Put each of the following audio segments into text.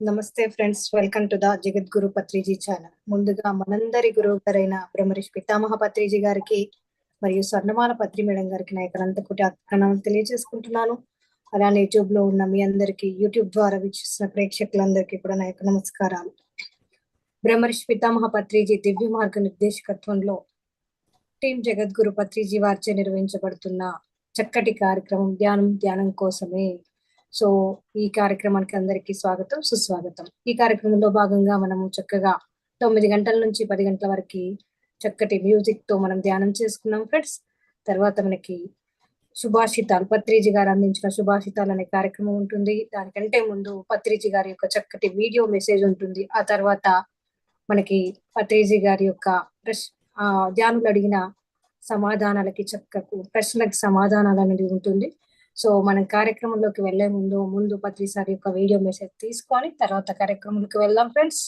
నమస్తే friends welcome to the Jagadguru Patriji channel. ముందుగా మనందరి గురువు గారైన బ్రహ్మరిష్ పితామహ పత్రిజీ గారికి మరియు స్వర్ణమాల పత్రి మేడం గారికి నా యొక్క అనంతకుటి తెలియజేసుకుంటున్నాను. అలానే యూట్యూబ్లో ఉన్న మీ అందరికి యూట్యూబ్ ద్వారా వీక్షిస్తున్న ప్రేక్షకులందరికీ కూడా నా యొక్క నమస్కారాలు. బ్రహ్మరిష్ పితామహ పత్రిజీ దివ్య మార్గ నిర్దేశకత్వంలో టీం జగద్గురు పత్రిజీ వారిచే నిర్వహించబడుతున్న చక్కటి కార్యక్రమం ధ్యానం ధ్యానం కోసమే సో ఈ కార్యక్రమానికి అందరికీ స్వాగతం సుస్వాగతం. ఈ కార్యక్రమంలో భాగంగా మనము చక్కగా తొమ్మిది గంటల నుంచి పది గంటల వరకు చక్కటి మ్యూజిక్తో మనం ధ్యానం చేసుకున్నాం ఫ్రెండ్స్. తర్వాత మనకి సుభాషితాలు పత్రిజీ గారు అందించిన సుభాషితాలు అనే కార్యక్రమం ఉంటుంది. దానికంటే ముందు పత్రిజీ గారి యొక్క చక్కటి వీడియో మెసేజ్ ఉంటుంది. ఆ తర్వాత మనకి పత్రిజీ గారి యొక్క ప్రశ్ ఆ ధ్యానులు అడిగిన సమాధానాలకి చక్కకు ప్రశ్నలకు సమాధానాలు అనేది ఉంటుంది. సో మనం కార్యక్రమంలోకి వెళ్ళే ముందు ముందు పత్రిసారి యొక్క వీడియో మెసేజ్ తీసుకొని తర్వాత కార్యక్రమంలోకి వెళ్దాం ఫ్రెండ్స్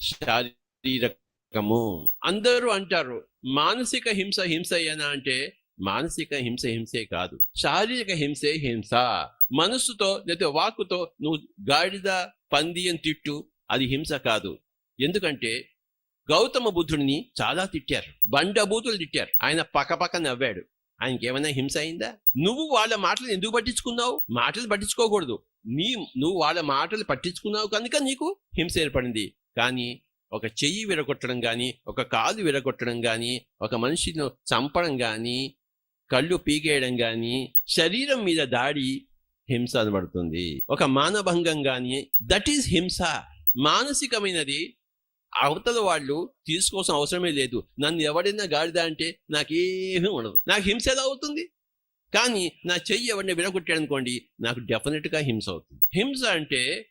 శారీరకము. అందరూ అంటారు మానసిక హింస హింస ఏనా? అంటే మానసిక హింస హింసే కాదు శారీరక హింసే హింస. మనస్సుతో లేదా వాక్కుతో నువ్వు గాడిద పంది అని తిట్టు అది హింస కాదు. ఎందుకంటే గౌతమ బుద్ధుడిని చాలా తిట్టారు బండబూతులు తిట్టారు. ఆయన పక్కపక్క నవ్వాడు. ఆయనకి ఏమైనా హింస అయిందా? నువ్వు వాళ్ళ మాటలు ఎందుకు పట్టించుకున్నావు? మాటలు పట్టించుకోకూడదు. నీ నువ్వు వాళ్ళ మాటలు పట్టించుకున్నావు కనుక నీకు హింస ఏర్పడింది. కానీ ఒక చెయ్యి విరగొట్టడం కానీ ఒక కాలు విరగొట్టడం కానీ ఒక మనిషిని చంపడం కానీ కళ్ళు పీకేయడం కానీ శరీరం మీద దాడి హింస అనబడుతుంది ఒక మానభంగం కానీ దట్ ఈస్ హింస. మానసికమైనది అవతల వాళ్ళు తీసుకోవాల్సిన అవసరమే లేదు. నన్ను ఎవడైనా గాడిదా అంటే నాకేమీ ఉండదు. నాకు హింస ఎలా అవుతుంది? కానీ నా చెయ్యి ఎవరిని విరగొట్టాడు అనుకోండి నాకు డెఫినెట్గా హింస అవుతుంది. హింస అంటే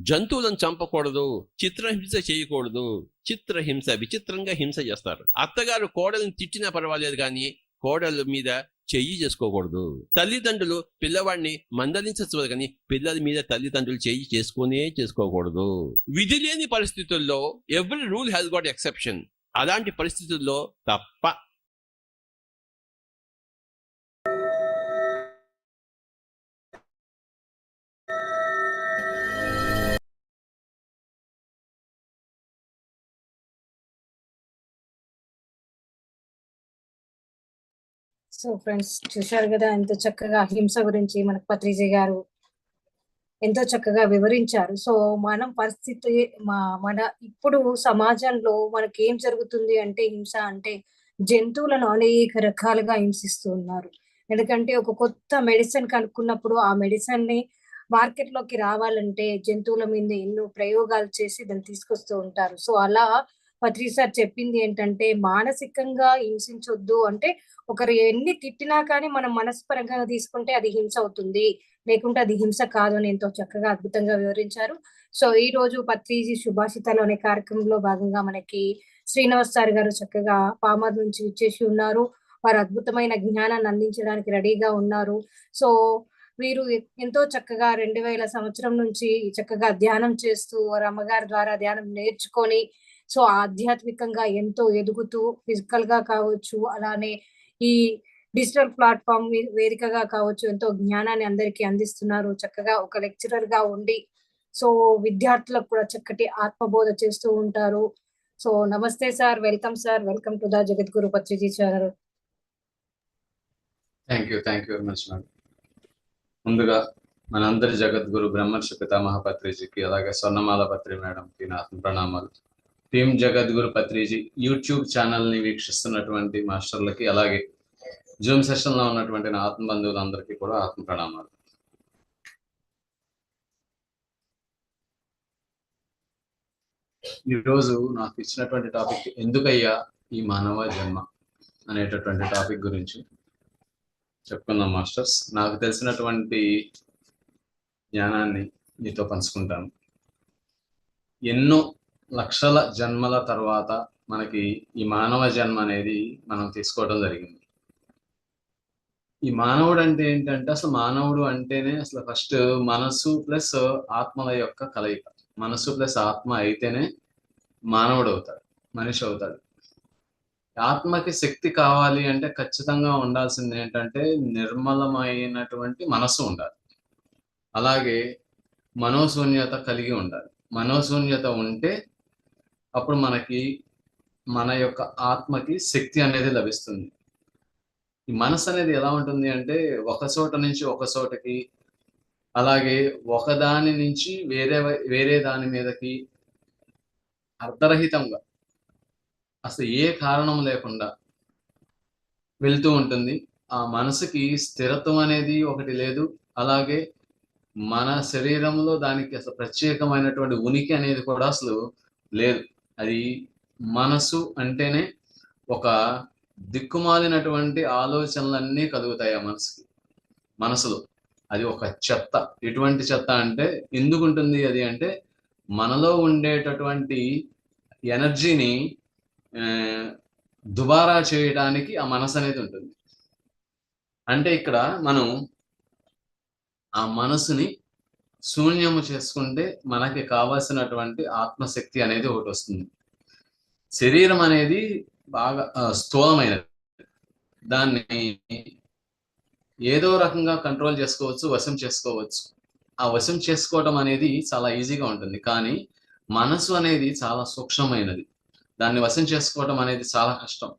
జంతువులను చంపకూడదు చిత్రహింస చేయకూడదు చిత్రహింస విచిత్రంగా హింస చేస్తారు. అత్తగారు కోడల్ని తిట్టినా పర్వాలేదు కానీ కోడల మీద చెయ్యి చేసుకోకూడదు. తల్లిదండ్రులు పిల్లవాడిని మందలించవచ్చు కానీ పిల్లల మీద తల్లిదండ్రులు చెయ్యి చేసుకునే చేసుకోకూడదు. విధి లేని పరిస్థితుల్లో every rule has got exception. అలాంటి పరిస్థితుల్లో తప్ప సో ఫ్రెండ్స్ చూశారు కదా ఎంతో చక్కగా హింస గురించి మనకు పత్రిజీ గారు ఎంతో చక్కగా వివరించారు. సో మనం పరిస్థితి మా- మన ఇప్పుడు సమాజంలో మనకి ఏం జరుగుతుంది అంటే హింస అంటే జంతువులను అనేక రకాలుగా హింసిస్తూ ఉన్నారు. ఎందుకంటే ఒక కొత్త మెడిసిన్ కనుక్కున్నప్పుడు ఆ మెడిసిన్ని మార్కెట్లోకి రావాలంటే జంతువుల మీద ఎన్నో ప్రయోగాలు చేసి దాన్ని తీసుకొస్తూ ఉంటారు. సో అలా పత్రి సార్ చెప్పింది ఏంటంటే మానసికంగా హింసించొద్దు అంటే ఒకరు ఎన్ని తిట్టినా కానీ మనం మనస్పరంగా తీసుకుంటే అది హింస అవుతుంది. లేకుంటే అది హింస కాదు అని ఎంతో చక్కగా అద్భుతంగా వివరించారు. సో ఈ రోజు పత్రిజీ సుభాషితాలు అనే కార్యక్రమంలో భాగంగా మనకి శ్రీనివాస్ సార్ గారు చక్కగా పామర్ నుంచి ఇచ్చేసి ఉన్నారు. వారు అద్భుతమైన జ్ఞానాన్ని అందించడానికి రెడీగా ఉన్నారు. సో వీరు ఎంతో చక్కగా రెండు వేల సంవత్సరం నుంచి చక్కగా ధ్యానం చేస్తూ వారి అమ్మగారి ద్వారా ధ్యానం నేర్చుకొని సో ఆధ్యాత్మికంగా ఎంతో ఎదుగుతూ ఫిజికల్గా కావచ్చు అలానే ఈ డిజిటల్ ప్లాట్ఫామ్ వేదికగా కావచ్చు ఎంతో జ్ఞానాన్ని అందరికీ అందిస్తున్నారు. చక్కగా ఒక లెక్చరర్గా ఉండి సో విద్యార్థులకు కూడా చక్కటి ఆత్మబోధ చేస్తూ ఉంటారు. So namaste sir welcome sir welcome to the Jagadguru Patriji channel. Thank you thank you very much madam. ముందుగా మనందరి జగద్గురు బ్రహ్మర్షి పితామహ పత్రిజీకి అలాగే స్వర్ణమాల పత్రి మేడంకి నా ప్రణామాలు. టీం జగద్గురు పత్రిజీ యూట్యూబ్ ఛానల్ని వీక్షిస్తున్నటువంటి మాస్టర్లకి అలాగే జూమ్ సెషన్లో ఉన్నటువంటి నా ఆత్మ బంధువులందరికీ కూడా ఆత్మ ప్రణామాలు ఈరోజు నాకు ఇచ్చినటువంటి టాపిక్ ఎందుకయ్యా ఈ మానవ జన్మ? అనేటటువంటి టాపిక్ గురించి చెప్పుకుందాం మాస్టర్స్. నాకు తెలిసినటువంటి జ్ఞానాన్ని మీతో పంచుకుంటాను. ఎన్నో లక్షల జన్మల తర్వాత మనకి ఈ మానవ జన్మ అనేది మనం తీసుకోవడం జరిగింది. ఈ మానవుడు అంటే ఏంటంటే అసలు మానవుడు అంటేనే అసలు ఫస్ట్ మనసు ప్లస్ ఆత్మల యొక్క కలయిక. మనసు ప్లస్ ఆత్మ అయితేనే మానవుడు అవుతాడు మనిషి అవుతాడు. ఆత్మకి శక్తి కావాలి అంటే ఖచ్చితంగా ఉండాల్సింది ఏంటంటే నిర్మలమైనటువంటి మనసు ఉండాలి. అలాగే మనోశూన్యత కలిగి ఉండాలి. మనోశూన్యత ఉంటే అప్పుడు మనకి మన యొక్క ఆత్మకి శక్తి అనేది లభిస్తుంది. ఈ మనసు అనేది ఎలా ఉంటుంది అంటే ఒక చోట నుంచి ఒక చోటకి అలాగే ఒకదాని నుంచి వేరే వేరే దాని మీదకి అర్ధరహితంగా అసలు ఏ కారణం లేకుండా వెళ్తూ ఉంటుంది. ఆ మనసుకి స్థిరత్వం అనేది ఒకటి లేదు. అలాగే మన శరీరంలో దానికి అసలు ప్రత్యేకమైనటువంటి ఉనికి అనేది కూడా అసలు లేదు. అది మనసు అంటేనే ఒక దిక్కుమాలినటువంటి ఆలోచనలన్నీ కలుగుతాయి ఆ మనసుకి మనసులో. అది ఒక చెత్త. ఎటువంటి చెత్త అంటే ఎందుకు ఉంటుంది అది అంటే మనలో ఉండేటటువంటి ఎనర్జీని దుబారా చేయడానికి ఆ మనసు అనేది ఉంటుంది. అంటే ఇక్కడ మనం ఆ మనసుని శూన్యము చేసుకుంటే మనకి కావలసినటువంటి ఆత్మశక్తి అనేది ఒకటి వస్తుంది. శరీరం అనేది బాగా స్థూలమైనది. దాన్ని ఏదో రకంగా కంట్రోల్ చేసుకోవచ్చు వశం చేసుకోవచ్చు. ఆ వశం చేసుకోవటం అనేది చాలా ఈజీగా ఉంటుంది. కానీ మనసు అనేది చాలా సూక్ష్మమైనది. దాన్ని వశం చేసుకోవటం అనేది చాలా కష్టం.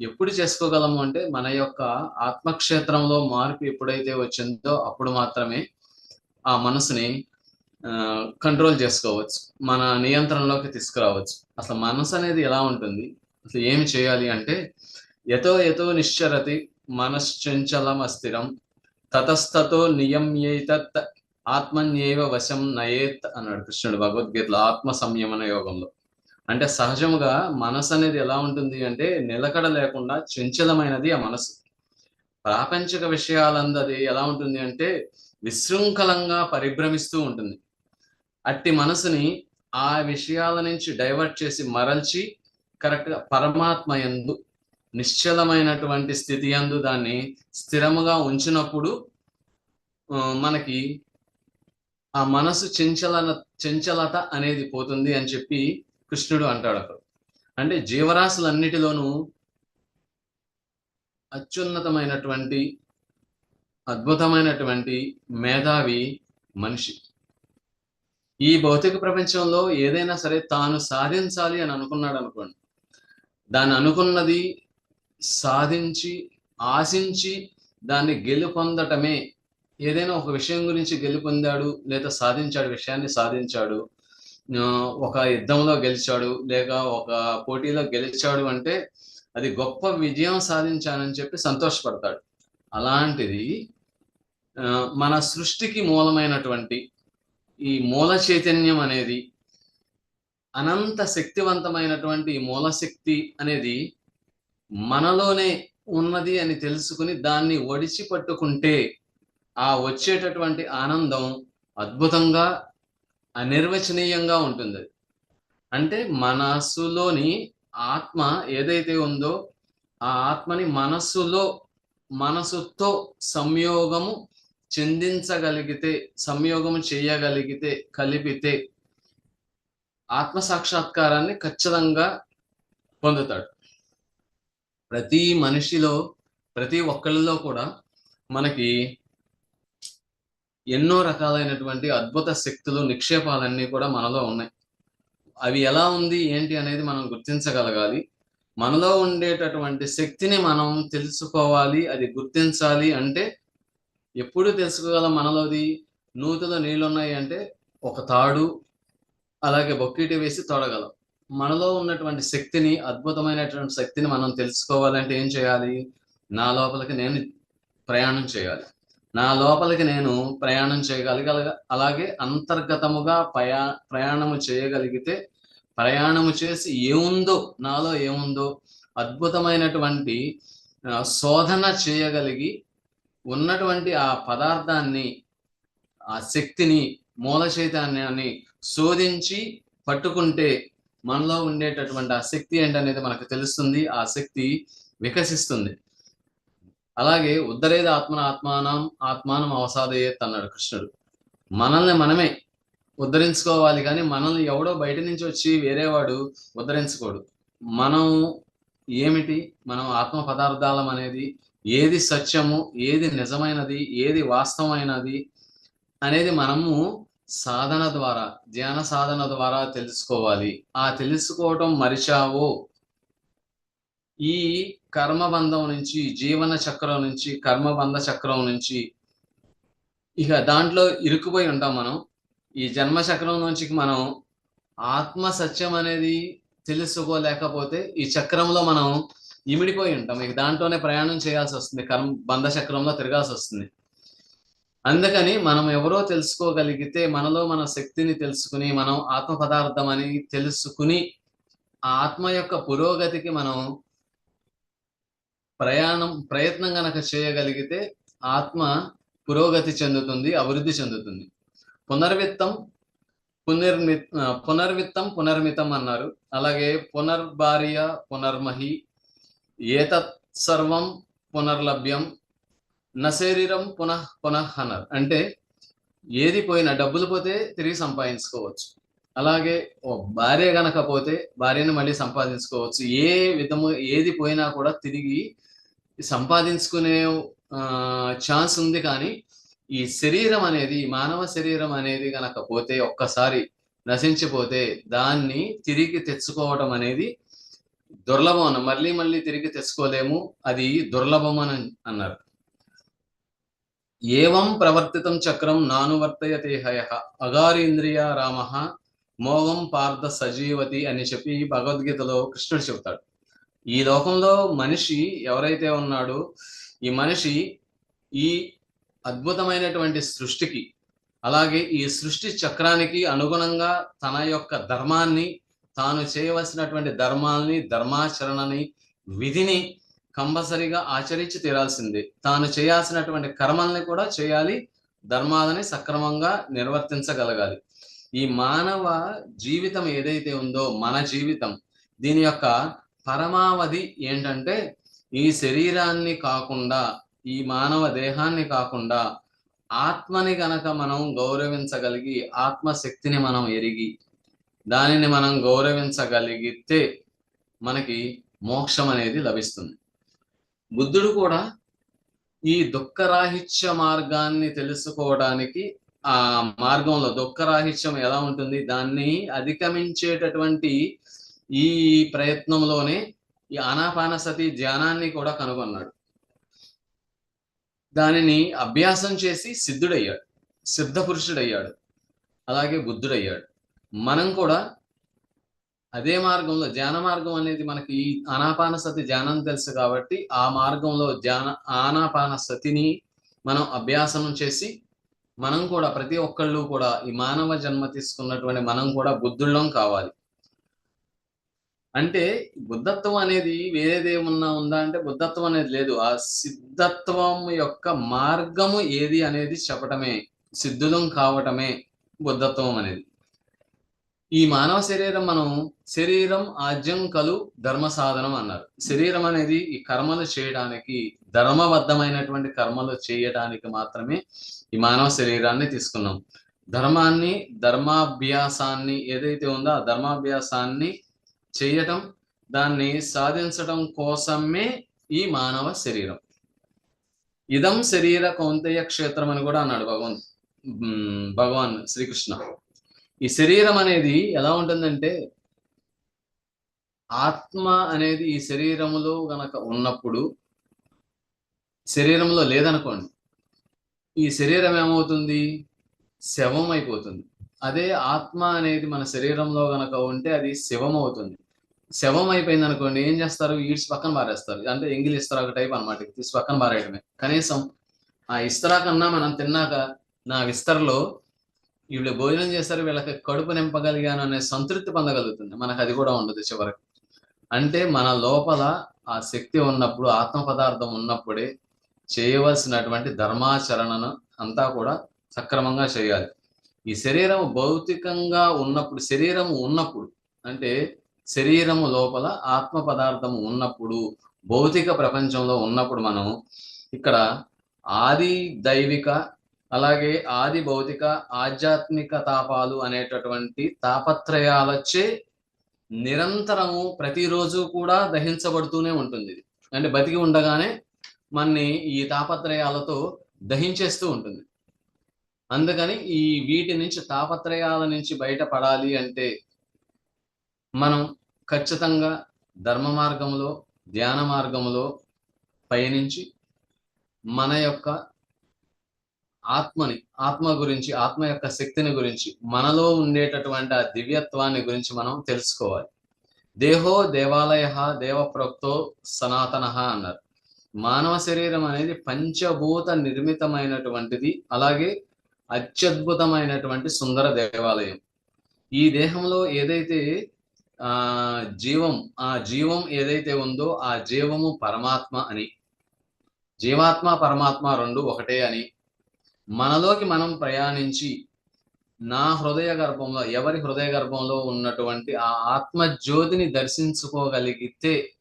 ఎప్పుడు చేసుకోగలము అంటే మన యొక్క ఆత్మక్షేత్రంలో మార్పు ఎప్పుడైతే వచ్చిందో అప్పుడు మాత్రమే ఆ మనసుని కంట్రోల్ చేసుకోవచ్చు. మన నియంత్రణలోకి తీసుకురావచ్చు. అసలు మనసు అనేది ఎలా ఉంటుంది? అసలు ఏమి చేయాలి అంటే యతో యతో నిశ్చరతి మనశ్చంచలం అస్థిరం తతస్తతో నియమ్యేతత్ ఆత్మన్యేవ వశం నయేత్ అన్నాడు కృష్ణుడు భగవద్గీతలో ఆత్మ సంయమన యోగంలో. అంటే సహజముగా మనసు అనేది ఎలా ఉంటుంది అంటే నిలకడ లేకుండా చంచలమైనది ఆ మనసు. ప్రాపంచిక విషయాలందు అది ఎలా ఉంటుంది అంటే విశృంఖలంగా పరిభ్రమిస్తూ ఉంటుంది. అట్టి మనసుని ఆ విషయాల నుంచి డైవర్ట్ చేసి మరల్చి కరెక్ట్గా పరమాత్మ యందు నిశ్చలమైనటువంటి స్థితి యందు దాన్ని స్థిరముగా ఉంచినప్పుడు మనకి ఆ మనసు చంచలన చంచలత అనేది పోతుంది అని చెప్పి కృష్ణుడు అంటాడు అక్కడ. అంటే జీవరాశులన్నిటిలోనూ అత్యున్నతమైనటువంటి అద్భుతమైనటువంటి మేధావి మనిషి. ఈ భౌతిక ప్రపంచంలో ఏదైనా సరే తాను సాధించాలి అని అనుకున్నాడు అనుకోండి దాన్ని అనుకున్నది సాధించి ఆశించి దాన్ని గెలుపొందటమే. ఏదైనా ఒక విషయం గురించి గెలుపొందాడు లేదా సాధించాడు విషయాన్ని సాధించాడు ఒక యుద్ధంలో గెలిచాడు లేక ఒక పోటీలో గెలిచాడు అంటే అది గొప్ప విజయం సాధించానని చెప్పి సంతోషపడతాడు. అలాంటిది మన సృష్టికి మూలమైనటువంటి ఈ మూల చైతన్యం అనేది అనంత శక్తివంతమైనటువంటి ఈ మూలశక్తి అనేది మనలోనే ఉన్నది అని తెలుసుకుని దాన్ని ఒడిచి పట్టుకుంటే ఆ వచ్చేటటువంటి ఆనందం అద్భుతంగా అనిర్వచనీయంగా ఉంటుంది అంటే మనస్సులోని ఆత్మ ఏదైతే ఉందో ఆ ఆత్మని మనస్సులో మనసుతో సంయోగము చెందించగలిగితే సంయోగము చేయగలిగితే కలిపితే ఆత్మ సాక్షాత్కారాన్ని ఖచ్చితంగా పొందుతాడు. ప్రతి మనిషిలో ప్రతి ఒక్కళ్ళలో కూడా మనకి ఎన్నో రకాలైనటువంటి అద్భుత శక్తులు నిక్షేపాలన్నీ కూడా మనలో ఉన్నాయి. అవి ఎలా ఉంది ఏంటి అనేది మనం గుర్తించగలగాలి. మనలో ఉండేటటువంటి శక్తిని మనం తెలుసుకోవాలి అది గుర్తించాలి అంటే ఎప్పుడు తెలుసుకోగలం మనలోది? నూతిలో నీళ్ళు ఉన్నాయి అంటే ఒక తాడు అలాగే బొక్కిటి వేసి తొడగలం. మనలో ఉన్నటువంటి శక్తిని అద్భుతమైనటువంటి శక్తిని మనం తెలుసుకోవాలంటే ఏం చేయాలి? నా లోపలికి నేను ప్రయాణం చేయాలి. నా లోపలికి నేను ప్రయాణం చేయగలగల అలాగే అంతర్గతముగా ప్రయా ప్రయాణము చేయగలిగితే ప్రయాణము చేసి ఏముందో నాలో ఏముందో అద్భుతమైనటువంటి శోధన చేయగలిగి ఉన్నటువంటి ఆ పదార్థాన్ని ఆ శక్తిని మూల చైతన్యాన్ని శోధించి పట్టుకుంటే మనలో ఉండేటటువంటి ఆ శక్తి ఏంటనేది మనకు తెలుస్తుంది ఆ శక్తి వికసిస్తుంది. అలాగే ఉద్ధరేది ఆత్మన ఆత్మానం ఆత్మానం అవసాదయ్యేత్ అన్నాడు కృష్ణుడు. మనల్ని మనమే ఉద్ధరించుకోవాలి కానీ మనల్ని ఎవడో బయట నుంచి వచ్చి వేరేవాడు ఉద్ధరించుకోడు. మనం ఏమిటి? మనం ఆత్మ పదార్థాలం అనేది ఏది సత్యము ఏది నిజమైనది ఏది వాస్తవమైనది అనేది మనము సాధన ద్వారా ధ్యాన సాధన ద్వారా తెలుసుకోవాలి. ఆ తెలుసుకోవటం మరిచావో ఈ కర్మబంధం నుంచి జీవన చక్రం నుంచి కర్మబంధ చక్రం నుంచి ఇక దాంట్లో ఇరుక్కుపోయి ఉంటాం మనం. ఈ జన్మ చక్రం నుంచి మనం ఆత్మ సత్యం అనేది తెలుసుకోలేకపోతే ఈ చక్రంలో మనం ఇమిడిపోయి ఉంటాం. ఇక దాంట్లోనే ప్రయాణం చేయాల్సి వస్తుంది. కర్మ బంధ చక్రంలో తిరగాల్సి వస్తుంది. అందుకని మనం ఎవరో తెలుసుకోగలిగితే మనలో మన శక్తిని తెలుసుకుని మనం ఆత్మ పదార్థం అని తెలుసుకుని ఆ ఆత్మ యొక్క పురోగతికి మనం ప్రయాణం ప్రయత్నం గనక చేయగలిగితే ఆత్మ పురోగతి చెందుతుంది అభివృద్ధి చెందుతుంది. పునర్విత్తం పునర్మి పునర్విత్తం పునర్మితం అన్నారు. అలాగే పునర్భార్య పునర్మహి ఏతత్ సర్వం పునర్లభ్యం నశరీరం పునః పునః అన్నారు. అంటే ఏది పోయినా డబ్బులు పోతే తిరిగి సంపాదించుకోవచ్చు. అలాగే ఓ భార్య గనక పోతే భార్యను మళ్ళీ సంపాదించుకోవచ్చు. ఏ విధము ఏది పోయినా కూడా తిరిగి సంపాదించుకునే ఛాన్స్ ఉంది కానీ ఈ శరీరం అనేది మానవ శరీరం అనేది కనుక పోతే ఒక్కసారి నశించిపోతే దాన్ని తిరిగి తెచ్చుకోవడం అనేది దుర్లభం అన్న మళ్ళీ మళ్ళీ తిరిగి తెచ్చుకోలేము అది దుర్లభం అని అన్నారు. ఏవం ప్రవర్తితం చక్రం నానువర్తయతే హయ అగారీంద్రియ రామ మోగం పార్థ సజీవతి అని చెప్పి భగవద్గీతలో కృష్ణుడు చెబుతాడు. ఈ లోకంలో మనిషి ఎవరైతే ఉన్నాడో ఈ మనిషి ఈ అద్భుతమైనటువంటి సృష్టికి అలాగే ఈ సృష్టి చక్రానికి అనుగుణంగా తన యొక్క ధర్మాన్ని తాను చేయవలసినటువంటి ధర్మాల్ని ధర్మాచరణని విధిని కంపల్సరిగా ఆచరించి తీరాల్సిందే. తాను చేయాల్సినటువంటి కర్మల్ని కూడా చేయాలి ధర్మాలని సక్రమంగా నిర్వర్తించగలగాలి. ఈ మానవ జీవితం ఏదైతే ఉందో మన జీవితం దీని యొక్క పరమావధి ఏంటంటే ఈ శరీరాన్ని కాకుండా ఈ మానవ దేహాన్ని కాకుండా ఆత్మని గనక మనం గౌరవించగలిగి ఆత్మశక్తిని మనం ఎరిగి దానిని మనం గౌరవించగలిగితే మనకి మోక్షం అనేది లభిస్తుంది. బుద్ధుడు కూడా ఈ దుఃఖరాహిత్య మార్గాన్ని తెలుసుకోవడానికి ఆ మార్గంలో దుఃఖరాహిత్యం ఎలా ఉంటుంది? దాన్ని అధిగమించేటటువంటి ఈ ప్రయత్నంలోనే ఈ ఆనాపానసతి ధ్యానాన్ని కూడా కనుగొన్నాడు. దానిని అభ్యాసం చేసి సిద్ధుడయ్యాడు. సిద్ధ పురుషుడయ్యాడు. అలాగే బుద్ధుడయ్యాడు. మనం కూడా అదే మార్గంలో ధ్యాన మార్గం అనేది మనకి ఈ ఆనాపాన సతి ధ్యానం తెలుసు కాబట్టి ఆ మార్గంలో ధ్యాన ఆనాపాన సతిని మనం అభ్యాసం చేసి మనం కూడా ప్రతి ఒక్కళ్ళు కూడా ఈ మానవ జన్మ తీసుకున్నటువంటి మనం కూడా బుద్ధుళ్ళం కావాలి. అంటే బుద్ధత్వం అనేది వేరేదేమన్నా ఉందా అంటే బుద్ధత్వం అనేది లేదు. ఆ సిద్ధత్వం యొక్క మార్గము ఏది అనేది చెప్పటమే సిద్ధులం కావటమే బుద్ధత్వం అనేది. ఈ మానవ శరీరం మనం శరీరం ఆజ్యం కలు ధర్మ సాధనం అన్నారు. శరీరం అనేది ఈ కర్మలు చేయడానికి ధర్మబద్ధమైనటువంటి కర్మలు చేయడానికి మాత్రమే ఈ మానవ శరీరాన్ని తీసుకున్నాం. ధర్మాన్ని ధర్మాభ్యాసాన్ని ఏదైతే ఉందో ఆ ధర్మాభ్యాసాన్ని చేయటం దాన్ని సాధించడం కోసమే ఈ మానవ శరీరం. ఇదం శరీర కౌంతేయ క్షేత్రం అని కూడా అన్నాడు భగవాన్ భగవాన్ శ్రీకృష్ణ. ఈ శరీరం అనేది ఎలా ఉంటుందంటే ఆత్మ అనేది ఈ శరీరములో గనక ఉన్నప్పుడు శరీరంలో లేదనుకోండి ఈ శరీరం ఏమవుతుంది? శవం అయిపోతుంది అదే ఆత్మ అనేది మన శరీరంలో గనక ఉంటే అది శవం అవుతుంది శవం అయిపోయింది అనుకోండి ఏం చేస్తారు? ఈడ్స్ పక్కన పారేస్తారు. అంటే ఎంగిల్ ఇస్తరా ఒక టైప్ అనమాట తీసి పక్కన పారేయడమే. కనీసం ఆ ఇస్తరా కన్నా మనం తిన్నాక నా విస్తరలో వీళ్ళు భోజనం చేస్తారు వీళ్ళకి కడుపు నింపగలిగాను అనే సంతృప్తి పొందగలుగుతుంది. మనకు అది కూడా ఉండదు చివరికి. అంటే మన లోపల ఆ శక్తి ఉన్నప్పుడు ఆత్మ పదార్థం ఉన్నప్పుడే చేయవలసినటువంటి ధర్మాచరణను అంతా కూడా సక్రమంగా చేయాలి. ఈ శరీరం భౌతికంగా ఉన్నప్పుడు శరీరం ఉన్నప్పుడు అంటే శరీరము లోపల ఆత్మ పదార్థము ఉన్నప్పుడు భౌతిక ప్రపంచంలో ఉన్నప్పుడు మనం ఇక్కడ ఆది దైవిక అలాగే ఆది భౌతిక ఆధ్యాత్మిక తాపాలు అనేటటువంటి తాపత్రయాలచ్చే నిరంతరము ప్రతిరోజు కూడా దహించబడుతూనే ఉంటుంది. అంటే బతికి ఉండగానే మన్ని ఈ తాపత్రయాలతో దహించేస్తూ ఉంటుంది. అందుకని ఈ వీటి నుంచి తాపత్రయాల నుంచి బయటపడాలి అంటే మనం ఖచ్చితంగా ధర్మ మార్గంలో ధ్యాన మార్గంలో పయనించి మన యొక్క ఆత్మని ఆత్మ గురించి ఆత్మ యొక్క శక్తిని గురించి మనలో ఉండేటటువంటి ఆ దివ్యత్వాన్ని గురించి మనం తెలుసుకోవాలి. దేహో దేవాలయ దేవ ప్రోక్తో సనాతన అన్నారు. మానవ శరీరం అనేది పంచభూత నిర్మితమైనటువంటిది అలాగే అత్యద్భుతమైనటువంటి సుందర దేవాలయం. ఈ దేహంలో ఏదైతే ఆ జీవం ఆ జీవం ఏదైతే ఉందో ఆ జీవము పరమాత్మ అని. జీవాత్మ పరమాత్మ రెండు ఒకటే అని. మనలోకి మనం ప్రయాణించి నా హృదయ గర్భంలో ఎవరి హృదయ గర్భంలో ఉన్నటువంటి ఆ ఆత్మజ్యోతిని దర్శించుకోగలిగితే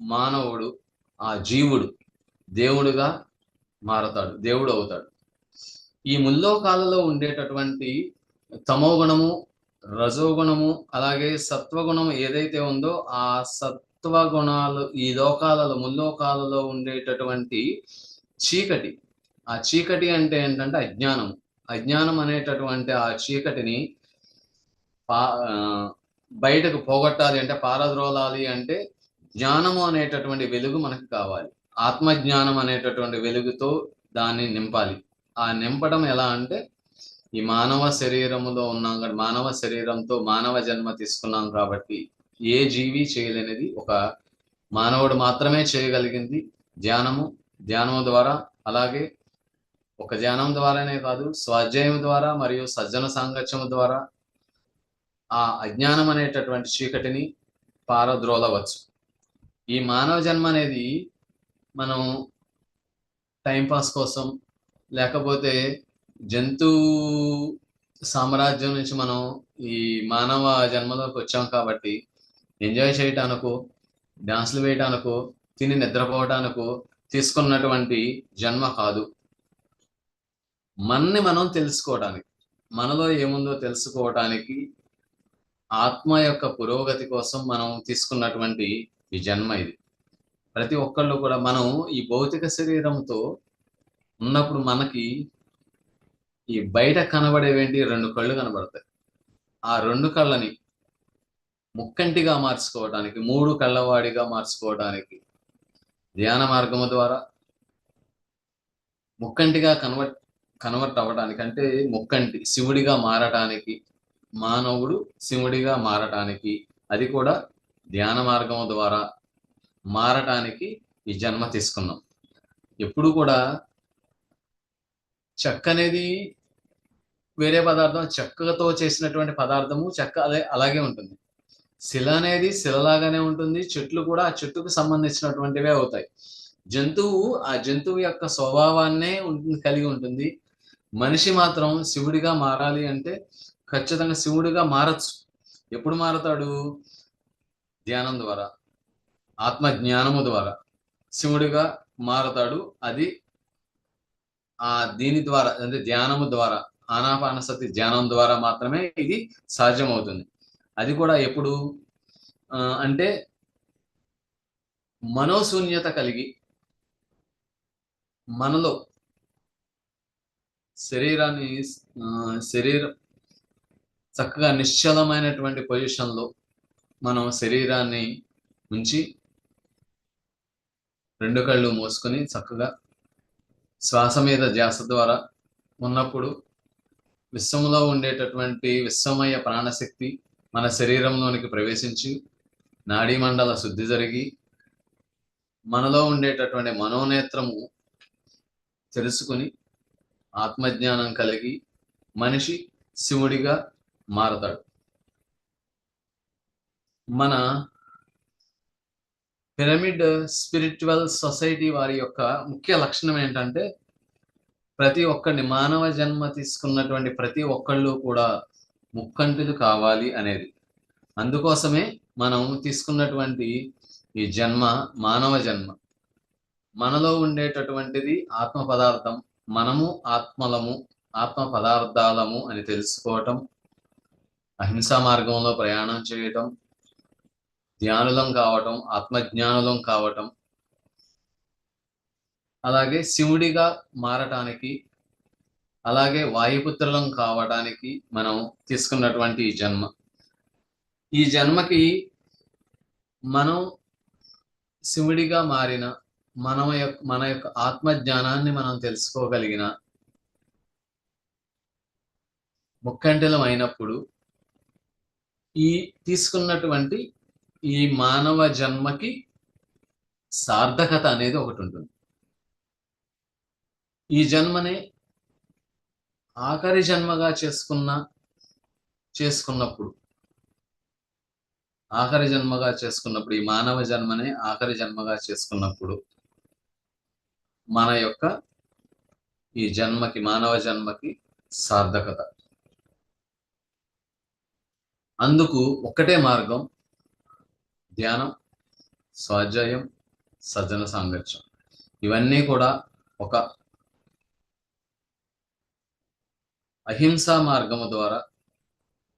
మానవుడు ఆ జీవుడు దేవుడుగా మారతాడు దేవుడు అవుతాడు. ఈ ముల్లోకాలలో ఉండేటటువంటి తమోగుణము రజోగుణము అలాగే సత్వగుణము ఏదైతే ఉందో ఆ సత్వగుణాలు ఈ లోకాలలో ముల్లోకాలలో ఉండేటటువంటి చీకటి. ఆ చీకటి అంటే ఏంటంటే అజ్ఞానం. అజ్ఞానం అనేటటువంటి ఆ చీకటిని పా బయటకు పోగొట్టాలి అంటే పారద్రోలాలి అంటే జ్ఞానము అనేటటువంటి వెలుగు మనకు కావాలి. ఆత్మజ్ఞానం అనేటటువంటి వెలుగుతో దాన్ని నింపాలి. ఆ నింపడం ఎలా అంటే ఈ మానవ శరీరములో ఉన్నాం కాబట్టి మానవ శరీరంతో మానవ జన్మ తీసుకున్నాం కాబట్టి ఏ జీవి చేయలేనిది ఒక మానవుడు మాత్రమే చేయగలిగింది ధ్యానము ధ్యానము ద్వారా. అలాగే ఒక ధ్యానం ద్వారానే కాదు స్వాధ్యాయం ద్వారా మరియు సజ్జన సాంగత్యము ద్వారా ఆ అజ్ఞానం అనేటటువంటి చీకటిని పారద్రోలవచ్చు. ఈ మానవ జన్మ అనేది మనం టైంపాస్ కోసం లేకపోతే జంతు సామ్రాజ్యం నుంచి మనం ఈ మానవ జన్మలోకి వచ్చాం కాబట్టి ఎంజాయ్ చేయటానికో డాన్సులు వేయటానికో తిని నిద్రపోవటానికో తీసుకున్నటువంటి జన్మ కాదు. మనని మనం తెలుసుకోవటానికి మనలో ఏముందో తెలుసుకోవటానికి ఆత్మ యొక్క పురోగతి కోసం మనం తీసుకున్నటువంటి ఈ జన్మ ఇది. ప్రతి ఒక్కళ్ళు కూడా మనం ఈ భౌతిక శరీరంతో ఉన్నప్పుడు మనకి ఈ బయట కనబడేవేంటి? రెండు కళ్ళు కనబడతాయి. ఆ రెండు కళ్ళని ముక్కంటిగా మార్చుకోవటానికి మూడు కళ్ళవాడిగా మార్చుకోవటానికి ధ్యాన మార్గము ద్వారా ముక్కంటిగా కన్వర్ట్ కన్వర్ట్ అవ్వడానికి అంటే ముక్కంటి శివుడిగా మారటానికి మానవుడు శివుడిగా మారటానికి అది కూడా ధ్యాన మార్గం ద్వారా మారటానికి ఈ జన్మ తీసుకున్నాం. ఎప్పుడు కూడా చెక్క అనేది వేరే పదార్థం చెక్కతో చేసినటువంటి పదార్థము చెక్క అదే అలాగే ఉంటుంది. శిల అనేది శిలలాగానే ఉంటుంది. చెట్లు కూడా ఆ చెట్టుకు సంబంధించినటువంటివే అవుతాయి. జంతువు ఆ జంతువు యొక్క స్వభావాన్నే ఉంటుంది కలిగి ఉంటుంది. మనిషి మాత్రం శివుడిగా మారాలి అంటే ఖచ్చితంగా శివుడిగా మారచ్చు. ఎప్పుడు మారతాడు? ధ్యానం ద్వారా ఆత్మ జ్ఞానము ద్వారా శివుడిగా మారతాడు. అది ఆ దీని ద్వారా అంటే ధ్యానము ద్వారా ఆనాపానసతి ధ్యానం ద్వారా మాత్రమే ఇది సాధ్యమవుతుంది. అది కూడా ఎప్పుడు? ఆ, అంటే మనోశూన్యత కలిగి మనలో శరీరాన్ని ఆ, శరీరం చక్కగా నిశ్చలమైనటువంటి పొజిషన్లో మనం శరీరాన్ని ఉంచి రెండు కళ్ళు మూసుకొని చక్కగా శ్వాస మీద ధ్యాస ద్వారా ఉన్నప్పుడు విశ్వంలో ఉండేటటువంటి విశ్వమయ ప్రాణశక్తి మన శరీరంలోనికి ప్రవేశించి నాడీమండల శుద్ధి జరిగి మనలో ఉండేటటువంటి మనోనేత్రము తెలుసుకుని ఆత్మజ్ఞానం కలిగి మనిషి శివుడిగా మారతాడు. మన పిరమిడ్ స్పిరిచువల్ సొసైటీ వారి యొక్క ముఖ్య లక్షణం ఏంటంటే ప్రతి ఒక్కరిని మానవ జన్మ తీసుకున్నటువంటి ప్రతి ఒక్కళ్ళు కూడా ముక్కంటిలు కావాలి అనేది. అందుకోసమే మనం తీసుకున్నటువంటి ఈ జన్మ మానవ జన్మ. మనలో ఉండేటటువంటిది ఆత్మ పదార్థం మనము ఆత్మలము ఆత్మ పదార్థాలము అని తెలుసుకోవటం అహింసా మార్గంలో ప్రయాణం చేయటం ధ్యానులం కావటం ఆత్మజ్ఞానులం కావటం. అలాగే శివుడిగా మారటానికి అలాగే వాయుపుత్రులం కావటానికి మనం తీసుకున్నటువంటి ఈ జన్మ. ఈ జన్మకి మనం శివుడిగా మారిన మన యొక్క మన యొక్క ఆత్మజ్ఞానాన్ని మనం తెలుసుకోగలిగిన ముక్కంటిలం అయినప్పుడు ఈ తీసుకున్నటువంటి ఈ మానవ జన్మకి సార్థకత అనేది ఒకటి ఉంటుంది. ఈ జన్మనే ఆఖరి జన్మగా చేసుకున్న చేసుకున్నప్పుడు ఆఖరి జన్మగా చేసుకున్నప్పుడు ఈ మానవ జన్మనే ఆఖరి జన్మగా చేసుకున్నప్పుడు మన యొక్క ఈ జన్మకి మానవ జన్మకి సార్థకత. అందుకు ఒక్కటే మార్గం ధ్యానం స్వాధ్యాయం సజ్జన సాంగత్యం. ఇవన్నీ కూడా ఒక అహింసా మార్గము ద్వారా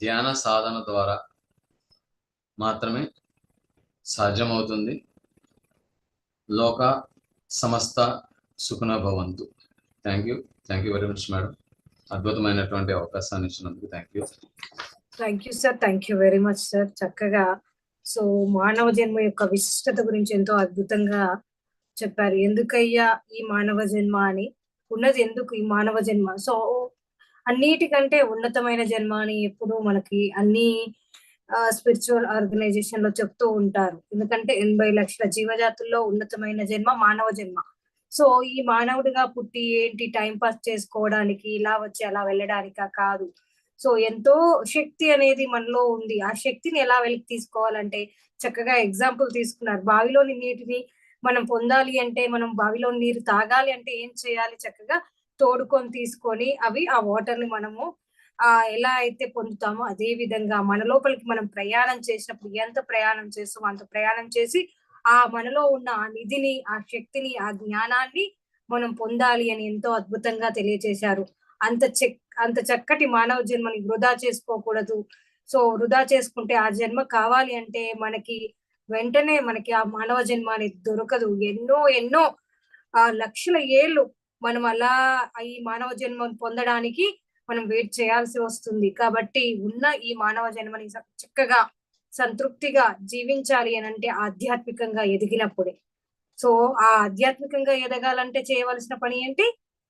ధ్యాన సాధన ద్వారా మాత్రమే సాధ్యమవుతుంది. లోక సమస్త సుఖన భవంతు. Thank you thank you very much madam అద్భుతమైనటువంటి అవకాశాన్ని ఇచ్చినందుకు thank you thank you sir thank you very much sir చక్కగా సో మానవ జన్మ యొక్క విశిష్టత గురించి ఎంతో అద్భుతంగా చెప్పారు. ఎందుకయ్యా ఈ మానవ జన్మ అని? ఉన్నది ఎందుకు ఈ మానవ జన్మ? సో అన్నిటికంటే ఉన్నతమైన జన్మ అని ఎప్పుడు మనకి అన్ని స్పిరిచువల్ ఆర్గనైజేషన్లో చెప్తూ ఉంటారు. ఎందుకంటే ఎనభై లక్షల జీవజాతుల్లో ఉన్నతమైన జన్మ మానవ జన్మ. సో ఈ మానవుడిగా పుట్టి ఏంటి టైం పాస్ చేసుకోవడానికి ఇలా వచ్చి అలా వెళ్ళడానికా? కాదు. సో ఎంతో శక్తి అనేది మనలో ఉంది. ఆ శక్తిని ఎలా వెలికి తీసుకోవాలంటే చక్కగా ఎగ్జాంపుల్ తీసుకున్నారు. బావిలోని నీటిని మనం పొందాలి అంటే మనం బావిలో నీరు తాగాలి అంటే ఏం చేయాలి? చక్కగా తోడుకొని తీసుకొని అవి ఆ వాటర్ని మనము ఆ ఎలా అయితే పొందుతామో అదే విధంగా మన లోపలికి మనం ప్రయాణం చేసినప్పుడు ఎంత ప్రయాణం చేస్తామో అంత ప్రయాణం చేసి ఆ మనలో ఉన్న ఆ నిధిని ఆ శక్తిని ఆ జ్ఞానాన్ని మనం పొందాలి అని ఎంతో అద్భుతంగా తెలియజేశారు. అంత చెక్ అంత చక్కటి మానవ జన్మని వృధా చేసుకోకూడదు. సో వృధా చేసుకుంటే ఆ జన్మ కావాలి అంటే మనకి వెంటనే మనకి ఆ మానవ జన్మ అనేది దొరకదు. ఎన్నో ఎన్నో ఆ లక్షల ఏళ్ళు మనం అలా ఈ మానవ జన్మ పొందడానికి మనం వెయిట్ చేయాల్సి వస్తుంది. కాబట్టి ఉన్న ఈ మానవ జన్మని చక్కగా సంతృప్తిగా జీవించాలి అని అంటే ఆధ్యాత్మికంగా ఎదిగినప్పుడే. సో ఆ ఆధ్యాత్మికంగా ఎదగాలంటే చేయవలసిన పని ఏంటి?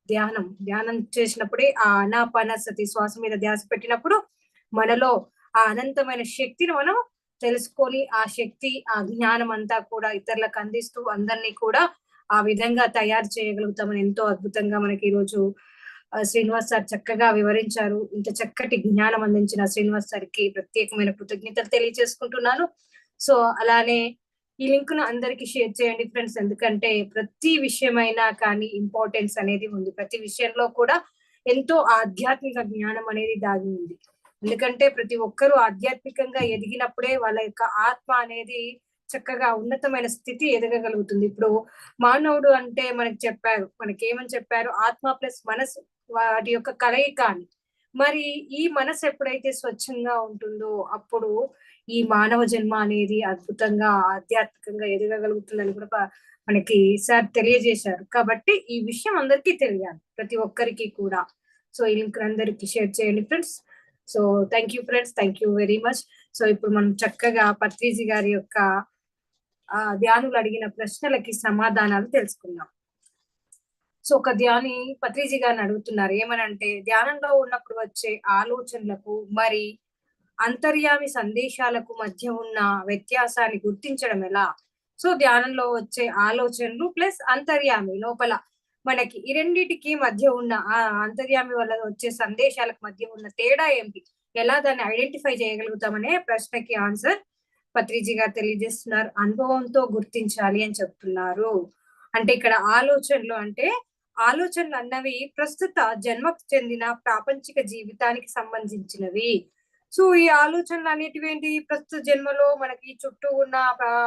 ధ్యానం ధ్యానం చేసినప్పుడే ఆ అనాపనసతి శ్వాస మీద ధ్యాస పెట్టినప్పుడు మనలో ఆ అనంతమైన శక్తిని మనం తెలుసుకొని ఆ శక్తి ఆ జ్ఞానం అంతా కూడా ఇతరులకు అందిస్తూ అందరినీ కూడా ఆ విధంగా తయారు చేయగలుగుతామని ఎంతో అద్భుతంగా మనకి ఈరోజు శ్రీనివాస్ సార్ చక్కగా వివరించారు. ఇంత చక్కటి జ్ఞానం అందించిన శ్రీనివాస్ సార్కి ప్రత్యేకమైన కృతజ్ఞతలు తెలియజేసుకుంటున్నాను. సో అలానే ఈ లింక్ను అందరికి షేర్ చేయండి ఫ్రెండ్స్. ఎందుకంటే ప్రతి విషయమైనా కానీ ఇంపార్టెన్స్ అనేది ఉంది. ప్రతి విషయంలో కూడా ఎంతో ఆధ్యాత్మిక జ్ఞానం అనేది దాగి ఉంది. ఎందుకంటే ప్రతి ఒక్కరూ ఆధ్యాత్మికంగా ఎదిగినప్పుడే వాళ్ళ యొక్క ఆత్మ అనేది చక్కగా ఉన్నతమైన స్థితి ఎదగగలుగుతుంది. ఇప్పుడు మానవుడు అంటే మనకి చెప్పారు మనకి ఏమని చెప్పారు? ఆత్మ ప్లస్ మనసు వాటి యొక్క కలయిక అని. మరి ఈ మనసు ఎప్పుడైతే స్వచ్ఛంగా ఉంటుందో అప్పుడు ఈ మానవ జన్మ అనేది అద్భుతంగా ఆధ్యాత్మికంగా ఎదగగలుగుతుందని కూడా మనకి సార్ తెలియజేశారు. కాబట్టి ఈ విషయం అందరికీ తెలియాలి ప్రతి ఒక్కరికి కూడా. సో ఈ లింక్ అందరికి షేర్ చేయండి friends. So thank you friends thank you very much. So ఇప్పుడు మనం చక్కగా పత్రిజీ గారి యొక్క ఆ ధ్యానులు అడిగిన ప్రశ్నలకి సమాధానాలు తెలుసుకుందాం. సో ఒక ధ్యాని పత్రిజీ గారిని అడుగుతున్నారు. ఏమనంటే ధ్యానంలో ఉన్నప్పుడు వచ్చే ఆలోచనలకు మరి అంతర్యామి సందేశాలకు మధ్య ఉన్న వ్యత్యాసాన్ని గుర్తించడం ఎలా? సో ధ్యానంలో వచ్చే ఆలోచనలు ప్లస్ అంతర్యామి లోపల మనకి ఈ రెండింటికి మధ్య ఉన్న ఆ అంతర్యామి వల్ల వచ్చే సందేశాలకు మధ్య ఉన్న తేడా ఏంటి? ఎలా దాన్ని ఐడెంటిఫై చేయగలుగుతామనే ప్రశ్నకి ఆన్సర్ పత్రిజీ గారు తెలియజేస్తున్నారు. అనుభవంతో గుర్తించాలి అని చెప్తున్నారు. అంటే ఇక్కడ ఆలోచనలు అంటే ఆలోచనలు అన్నవి ప్రస్తుత జన్మకు చెందిన ప్రాపంచిక జీవితానికి సంబంధించినవి. సో ఈ ఆలోచనలు అనేటివి ఏంటి? ప్రస్తుత జన్మలో మనకి చుట్టూ ఉన్న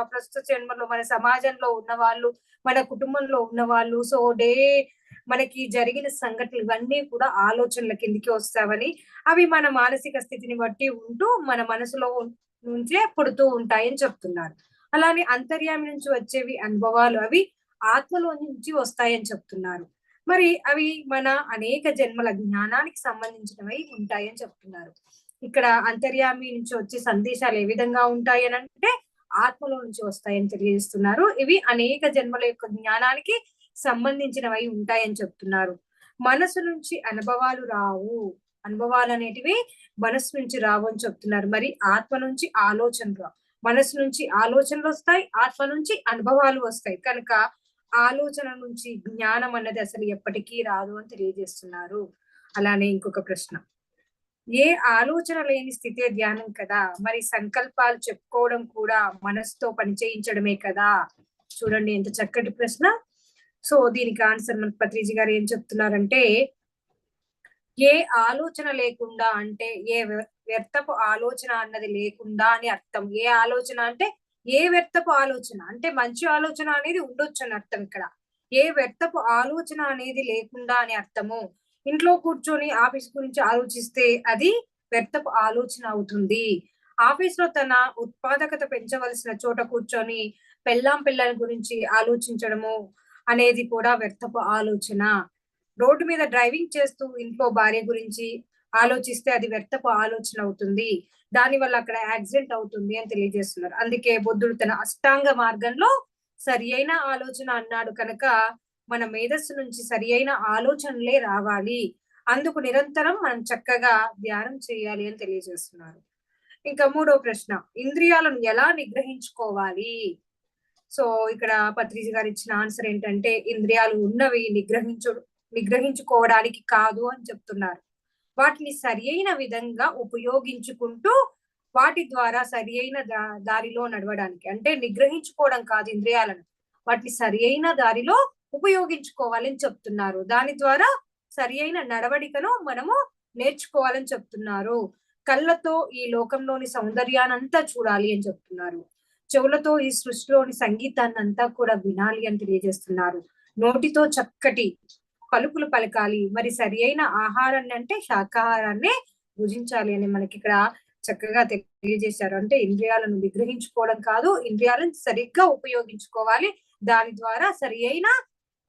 ప్రస్తుత జన్మలో మన సమాజంలో ఉన్న వాళ్ళు మన కుటుంబంలో ఉన్న వాళ్ళు సో డే మనకి జరిగిన సంఘటనలు ఇవన్నీ కూడా ఆలోచనల కిందికి వస్తావని అవి మన మానసిక స్థితిని బట్టి ఉంటూ మన మనసులో నుంచే పుడుతూ ఉంటాయని చెప్తున్నారు. అలానే అంతర్యామి నుంచి వచ్చేవి అనుభవాలు అవి ఆత్మలో నుంచి వస్తాయని చెప్తున్నారు. మరి అవి మన అనేక జన్మల జ్ఞానానికి సంబంధించినవి ఉంటాయని చెప్తున్నారు. ఇక్కడ అంతర్యామి నుంచి వచ్చే సందేశాలు ఏ విధంగా ఉంటాయి అని అంటే ఆత్మలో నుంచి వస్తాయని తెలియజేస్తున్నారు. ఇవి అనేక జన్మల యొక్క జ్ఞానానికి సంబంధించినవి ఉంటాయని చెప్తున్నారు. మనసు నుంచి అనుభవాలు రావు. అనుభవాలు అనేటివి మనసు నుంచి రావు అని చెప్తున్నారు. మరి ఆత్మ నుంచి ఆలోచనలు రావు మనసు నుంచి ఆలోచనలు వస్తాయి ఆత్మ నుంచి అనుభవాలు వస్తాయి. కనుక ఆలోచన నుంచి జ్ఞానం అన్నది అసలు ఎప్పటికీ రాదు అని తెలియజేస్తున్నారు. అలానే ఇంకొక ప్రశ్న. ఏ ఆలోచన లేని స్థితే ధ్యానం కదా? మరి సంకల్పాలు చెప్పుకోవడం కూడా మనసుతో పనిచేయించడమే కదా? చూడండి ఎంత చక్కటి ప్రశ్న. సో దీనికి ఆన్సర్ మన పత్రిజీ గారు ఏం చెప్తున్నారంటే ఏ ఆలోచన లేకుండా అంటే ఏ వ్య- వ్యర్థపు ఆలోచన అన్నది లేకుండా అని అర్థం. ఏ ఆలోచన అంటే ఏ వ్యర్థపు ఆలోచన? అంటే మంచి ఆలోచన అనేది ఉండొచ్చు అని అర్థం ఇక్కడ. ఏ వ్యర్థపు ఆలోచన అనేది లేకుండా అని అర్థము. ఇంట్లో కూర్చొని ఆఫీస్ గురించి ఆలోచిస్తే అది వ్యర్థపు ఆలోచన అవుతుంది. ఆఫీస్లో తన ఉత్పాదకత పెంచవలసిన చోట కూర్చొని పెళ్ళాం పిల్లల గురించి ఆలోచించడము అనేది కూడా వ్యర్థపు ఆలోచన. రోడ్డు మీద డ్రైవింగ్ చేస్తూ ఇంట్లో భార్య గురించి ఆలోచిస్తే అది వ్యర్థపు ఆలోచన అవుతుంది. దాని వల్ల అక్కడ యాక్సిడెంట్ అవుతుంది అని తెలియజేస్తున్నారు. అందుకే బుద్ధుడు తన అష్టాంగ మార్గంలో సరి అయిన ఆలోచన అన్నాడు కనుక మన మేధస్సు నుంచి సరి అయిన ఆలోచనలే రావాలి. అందుకు నిరంతరం మనం చక్కగా ధ్యానం చేయాలి అని తెలియజేస్తున్నారు. ఇంకా మూడో ప్రశ్న ఇంద్రియాలను ఎలా నిగ్రహించుకోవాలి? సో ఇక్కడ పత్రిజ గారు ఇచ్చిన ఆన్సర్ ఏంటంటే ఇంద్రియాలు ఉన్నవి నిగ్రహించు నిగ్రహించుకోవడానికి కాదు అని చెప్తున్నారు. వాటిని సరి అయిన విధంగా ఉపయోగించుకుంటూ వాటి ద్వారా సరి అయిన దా- దారిలో నడవడానికి. అంటే నిగ్రహించుకోవడం కాదు ఇంద్రియాలను. వాటిని సరి అయిన దారిలో ఉపయోగించుకోవాలని చెప్తున్నారు. దాని ద్వారా సరి అయిన నడవడికను మనము నేర్చుకోవాలని చెప్తున్నారు. కళ్ళతో ఈ లోకంలోని సౌందర్యానంతా చూడాలి అని చెప్తున్నారు. చెవులతో ఈ సృష్టిలోని సంగీతాన్ని అంతా కూడా వినాలి అని తెలియజేస్తున్నారు. నోటితో చక్కటి పలుకులు పలకాలి. మరి సరి అయిన ఆహారాన్ని అంటే శాకాహారాన్ని భుజించాలి అని మనకి ఇక్కడ చక్కగా తెలియజేశారు. అంటే ఇంద్రియాలను నిగ్రహించుకోవడం కాదు ఇంద్రియాలను సరిగ్గా ఉపయోగించుకోవాలి. దాని ద్వారా సరి అయిన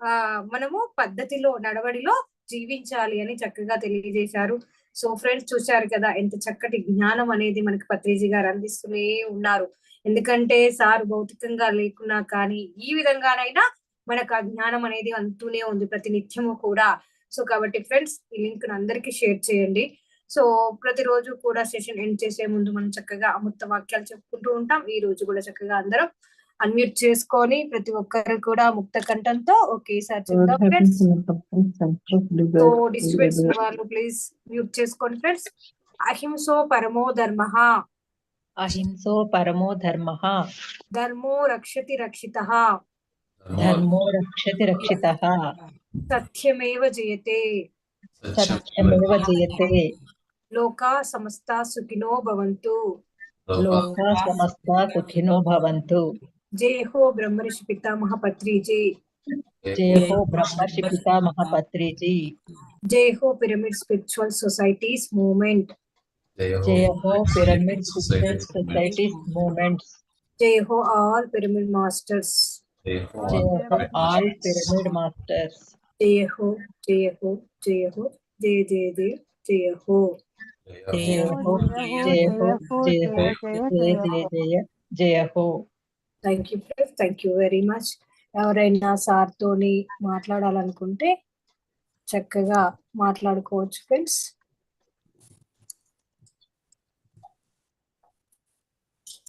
ఆ మనము పద్ధతిలో నడవడిలో జీవించాలి అని చక్కగా తెలియజేశారు. సో ఫ్రెండ్స్ చూశారు కదా ఎంత చక్కటి జ్ఞానం అనేది మనకి పత్రిజీ గారు అందిస్తూనే ఉన్నారు. ఎందుకంటే సార్ భౌతికంగా లేకున్నా కానీ ఈ విధంగానైనా మనకు ఆ జ్ఞానం అనేది అంతూనే ఉంది ప్రతి నిత్యము కూడా. సో కాబట్టి ఫ్రెండ్స్ ఈ లింక్ అందరికీ షేర్ చేయండి. సో ప్రతిరోజు కూడా సెషన్ ఎండ్ చేసే ముందు మనం చక్కగా అమృత వాక్యాలు చెప్పుకుంటూ ఉంటాం. ఈ రోజు కూడా చక్కగా అందరం అన్మ్యూట్ చేసుకొని ప్రతి ఒక్కరు కూడా ముక్త కంఠంతో ఒకేసారి చెప్తాం ఫ్రెండ్స్. సో డిస్టర్బెన్స్ ఉన్న వాళ్ళు ప్లీజ్ మ్యూట్ చేసుకోండి ఫ్రెండ్స్. అహింసో పరమో ధర్మ. అహింసో పరమో ధర్మ. ధర్మో రక్షతి రక్షిత. ధర్మో రక్షతి రక్షిత సత్యమేవ జయతే సత్యమేవ జయతే లోకా సమస్త సుఖినో భవంతు లోక సమస్త సుఖినో భవంతు జయ హో బ్రహ్మర్షి పితామహ పత్రిజీ జయ హో బ్రహ్మర్షి పితామహ పత్రిజీ జై హో పిరమిడ్ స్పిరిచువల్ సొసైటీస్ మూవ్మెంట్ జయ హో పిరమిడ్ సొసైటీస్ మూమెంట్స్ జై హో ఆల్ పిరమిడ్ మాస్టర్స్ జయ హో ఆల్ పిరమిడ్ మాస్టర్స్. జయ హో జయ హో జయ హో జయ జయ జయ జయ హో. జయ హో జయ హో జయ హో జయ జయ జయ జయ హో. Thank you friends thank you very much ఎవరైనా సార్ తోని మాట్లాడాలనుకుంటే చక్కగా మాట్లాడుకోవచ్చు ఫ్రెండ్స్